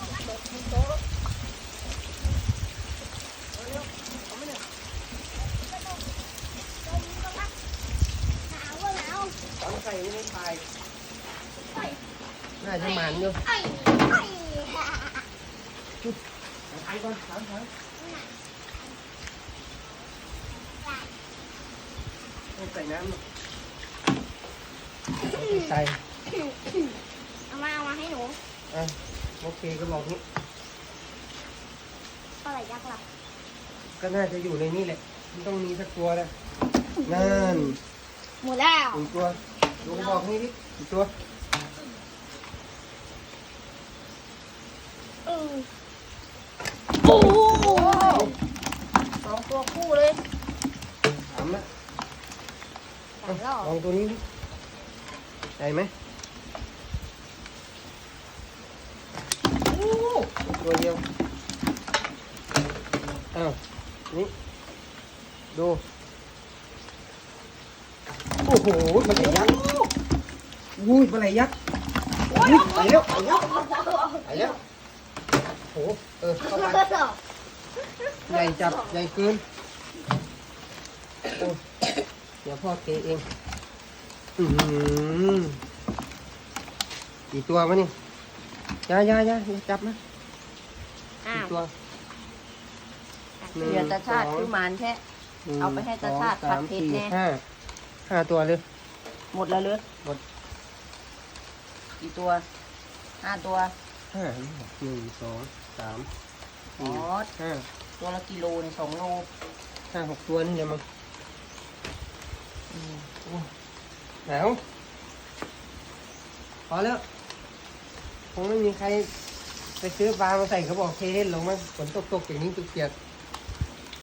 ต้งใส่ไม่ได้น่าจะหมันอยู่ทไปก่อนถามถามต้งใส่น้ำใส่เอามาเอามาให้หนู โอเคก็บอกนี้ปลาไหลยักษ์ล่ะก็น่าจะอยู่ในนี่แหละมันต้องมีสักตัวแหละนั่นหมดแล้วหนึ่งตัวลุงบอกนี่ดิอีกตัวเออโอ้โหสองตัวคู่เลยถามนะสามรอบลองตัวนี้ดิใหญ่ไหม โอ้ ตัวเดียวอ้าวนี่ดู โอ้โหปลาไหลยักษ์อุ้ยปลาไหลยักษ์อุ้ยไปแล้วไปแล้วไปแล้วโอ้โหเออเข้าไปใหญ่จับใหญ่เกินโอ้เดี๋ยวพ่อเกเองอือหือกี่ตัววะนี่ยายายาจับนะ อ้ากี่วตัวเดี๋ยวตาชาติคือหมานแท้ นึ่งเอาไปให้ตาชาติสองผัดเผ็ดสี่แน่ ห้าห้าตัวเลย หมดแล้วเลยหมด กี่ตัวห้าตัว ห้าหนึ่งสองสามอ๋อสี่ห้าตัวละกิโลเนี่ยสองโลห้าหกตัวนี่เลยมั้งอืมโอ้ยหนาวพอแล้วคงไม่มีใคร ไปซื้อปลามาใส่กระบอกเทเล่นหรอกมั้งฝนตกตกๆอย่างนี้ตุกเกียด